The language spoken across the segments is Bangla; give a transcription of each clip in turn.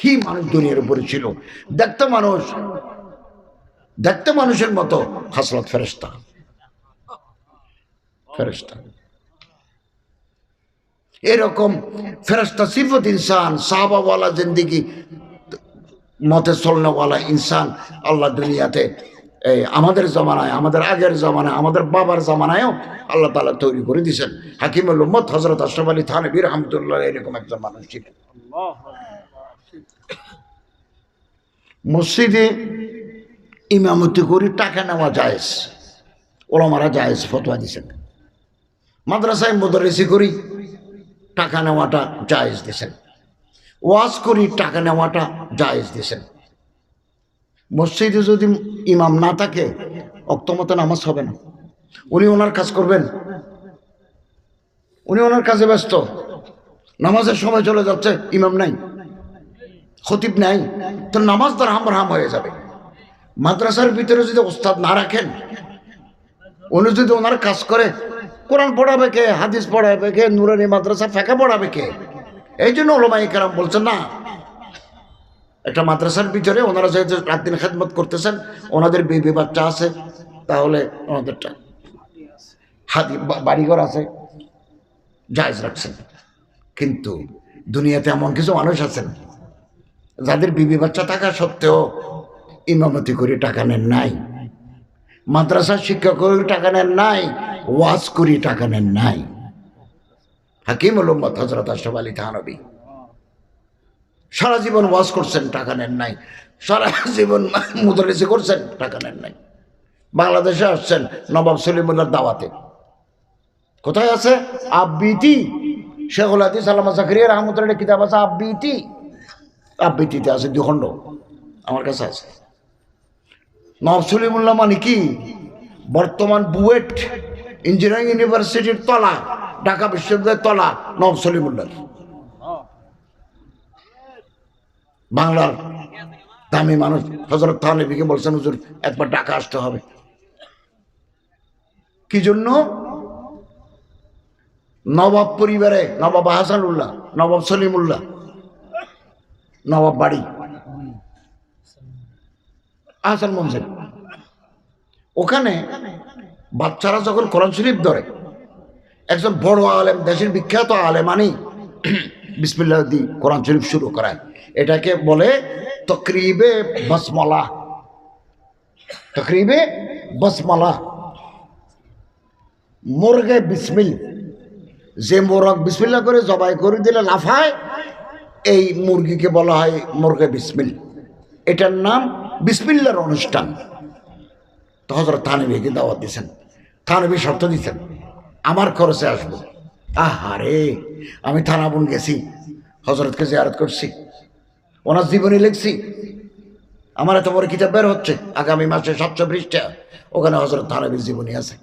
কি মানুষ দুনিয়ার উপরে ছিল? দেখতে মানুষ, দেখতে মানুষের মতো হাসলত ফেরেস্তা ফেরেস্তা এরকম ফেরেস্তা সিফত ইনসান, সাহাবাওয়ালা জিন্দিগি, মতে চলনেওয়ালা ইনসান আল্লাহ দুনিয়াতে, এই আমাদের জমানায়, আমাদের আগের জমানায়, আমাদের বাবার জমানায়ও আল্লাহ তালা তৈরি করে দিয়েছেন। হাকিমুল উম্মত হজরত আশরাফ আলী থানবীর রহমতুল্লাহ এরকম একজন মানুষ ছিলেন। মসজিদে ইমামতি করি, টাকা নেওয়া জায়েজ। ওলামারা জায়েজ ফতোয়া দিছেন। মাদ্রাসায় মদরেসি করি, টাকা নেওয়াটা জায়েজ দিছেন। ওয়াজ করি, টাকা নেওয়াটা জায়েজ দিছেন। মসজিদে যদি ইমাম না থাকে, অক্তমতো নামাজ হবে না। উনি ওনার কাজ করবেন। উনি ওনার কাজে ব্যস্ত। নামাজের সময় চলে যাচ্ছে, ইমাম নাই। খতিব নাই, তো নামাজ তার হাম হয়ে যাবে। মাদ্রাসার ভিতরে যদি ওস্তাদ না রাখেন, উনি যদি ওনার কাজ করে, কোরআন পড়াবে কে, হাদিস পড়াবে কে, নুরানি মাদ্রাসা ফেঁকা পড়াবে কে? এই জন্য ওলমাই কেরাম বলছেন, না, একটা মাদ্রাসার ভিতরে ওনারা যেহেতু রাত দিন খেদমত করতেছেন, ওনাদের বিবি বাচ্চা আছে, তাহলে ওনাদেরটা হাতি বাড়িঘর আছে, জায়জ রাখছেন। কিন্তু দুনিয়াতে এমন কিছু মানুষ আছেন যাদের বিবি বাচ্চা থাকা সত্ত্বেও ইমামতি করে টাকা নেন নাই, মাদ্রাসার শিক্ষক করে টাকা নেন নাই, ওয়াজ করি টাকা নেন নাই। হাকিম উলম্মদ হজরত আশরাফ আলী থানবী, সারা জীবন ওয়াজ করছেন, টাকা নেন নাই। সারা জীবন মুদরিসি করছেন, টাকা নেন নাই। বাংলাদেশে আসছেন নবাব সলিমুল্লার দাওয়াতে। কোথায় আছে? আবৃতি শেখুল হাদিস আল্লামা জাকরিয়া রহমতুল্লাহ কিতাব আছে আবৃতি আবৃতিতে আছে দুখণ্ড আমার কাছে আছে। নবাব সলিমুল্লাহ মানে কি? বর্তমান বুয়েট ইঞ্জিনিয়ারিং ইউনিভার্সিটির তলা, ঢাকা বিশ্ববিদ্যালয়ের তলা নবাব সলিমুল্লাহ বাংলার দামি মানুষ হজরত থানবিকে বলছেন, হুজুর, একবার টাকা আসতে হবে। কি জন্য? নবাব পরিবারে, নবাব হাসানুল্লাহ নবাব সলিমুল্লাহ নবাব বাড়ি। আহসান মঞ্জিল ওখানে বাচ্চারা যখন কোরআন শরীফ ধরে, একজন বড় আলেম, দেশের বিখ্যাত আলেমানি বিসমিল্লাহ দি কোরআন শরীফ শুরু করায়। এটাকে বলে তকরিবে বসমলা। তকরিবে বসমলা। মুরগে বিসমিল। যে মোরগ বিসমিল্লা করে জবাই করে দিলে লাফায় এই মুরগিকে বলা হয় মুরগে বিসমিল। এটার নাম বিসমিল্লার অনুষ্ঠান। তো হজরত থানবিকে দাওয়াত দিয়েছেন। থানবি শর্ত দিচ্ছেন আমার খরচে আসব। আহারে, আমি থানাবুন গেছি হজরতকে জিয়ারত করছি, ওনার জীবনী লিখছি। আমার এত বড় কিতাব বের হচ্ছে, আগামী মাসে সাতশো পৃষ্ঠা, ওখানে হজরত থানবির জীবনী আছে।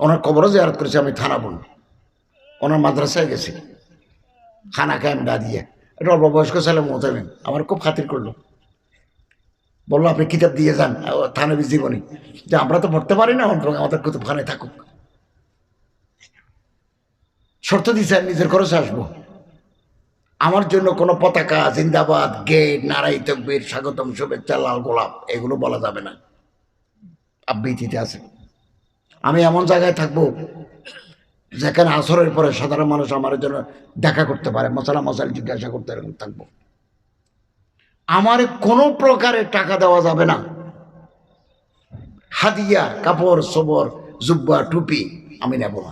ওনার কবরও জিয়ারত করেছি আমি থানাবুন ওনার মাদ্রাসায় গেছি। খানা খায় দা দিয়ে। এটা অল্প বয়স্ক ছেলে মোতাবেন আমার খুব খাতির করল। বলল, আপনি কিতাব দিয়ে যান থানবি জীবনী। যে আমরা তো পড়তে পারি না অন্তর আমাদের কুতুবখানে থাকুক। শর্ত দিয়েছেন নিজের খরচে আসব। আমার জন্য কোনো পতাকা, জিন্দাবাদ, গেট, নারাই তকবির, স্বাগতম, শুভেচ্ছা, লাল গোলাপ, এগুলো বলা যাবে না। আবৃত্তিতে আছে। আমি এমন জায়গায় থাকব যেখানে আসরের পরে সাধারণ মানুষ আমার জন্য দেখা করতে পারে, মশলা মশাল জিজ্ঞাসা করতে থাকব। আমার কোনো প্রকারে টাকা দেওয়া যাবে না। হাদিয়া, কাপড়, সবর, জুব্বা, টুপি আমি নেব না।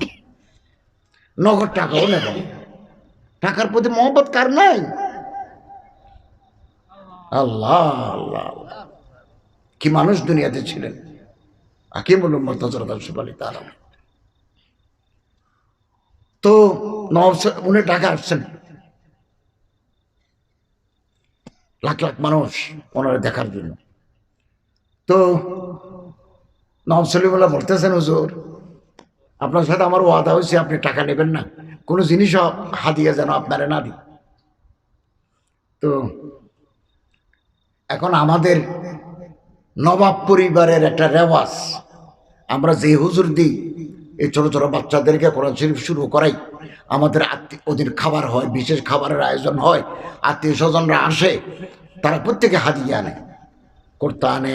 নগদ টাকাও নেব না। টাকার প্রতি মহব্বত কার নাই? আল্লাহ আল্লাহ কি মানুষ দুনিয়াতে ছিলেন? আকিমুল আশরাফ আলী তারা তো উনি ঢাকা আসছেন। লাখ লাখ মানুষ ওনারা দেখার জন্য। তো নবাব সলিমুল্লাহ বলতেছেন, হুজুর, আপনার সাথে আমার ওয়াদা হয়েছে, আপনি টাকা নেবেন না। কোনো জিনিসও হাদিয়া যেন আপনারা না দিই। তো এখন আমাদের নবাব পরিবারের একটা রেওয়াজ। আমরা যে হুজুর দিই এই ছোট ছোট বাচ্চাদেরকে কোরআন শরীফ শুরু করাই। আমাদের আত্মীয়, ওদের খাবার হয়, বিশেষ খাবারের আয়োজন হয় আত্মীয় স্বজনরা আসে, তারা প্রত্যেকে হাদিয়ে আনে। কুর্তা আনে,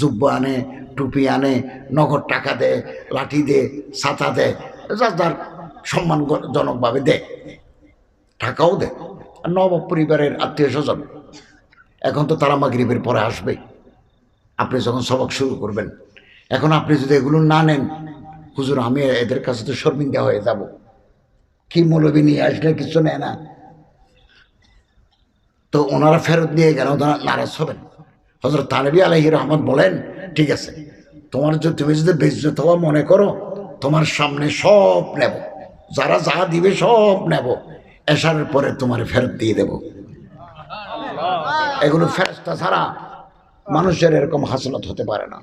জুব্বা আনে, টুপি আনে, নগদ টাকা দেয়, লাঠি দে ছাতা দেয় যার যার সম্মানজনকভাবে দেয়, টাকাও দেয়। আর নব পরিবারের আত্মীয় স্বজন এখন তো তারা মাগরিবের পরে আসবে আপনি যখন সবক শুরু করবেন, এখন আপনি যদি এগুলো না নেন হুজুর, আমি এদের কাছে তো শর্মিন্দা হয়ে যাব। কি মৌলবি নিয়ে আসলে কিছু নেয় না। তো ওনারা ফেরত নিয়ে গেল ওনারা নারাজ হবেন। হজরত তানবী আলহি রহমত বলেন, ঠিক আছে, তোমার যদি, তুমি যদি বেজ্জত হওয়া মনে করো, তোমার সামনে সব নেব। যারা যা দিবে সব নেব। এসার পরে তোমার ফেরত দিয়ে দেব। এগুলো ফেরস্তা ছাড়া মানুষের এরকম হাসলত হতে পারে না।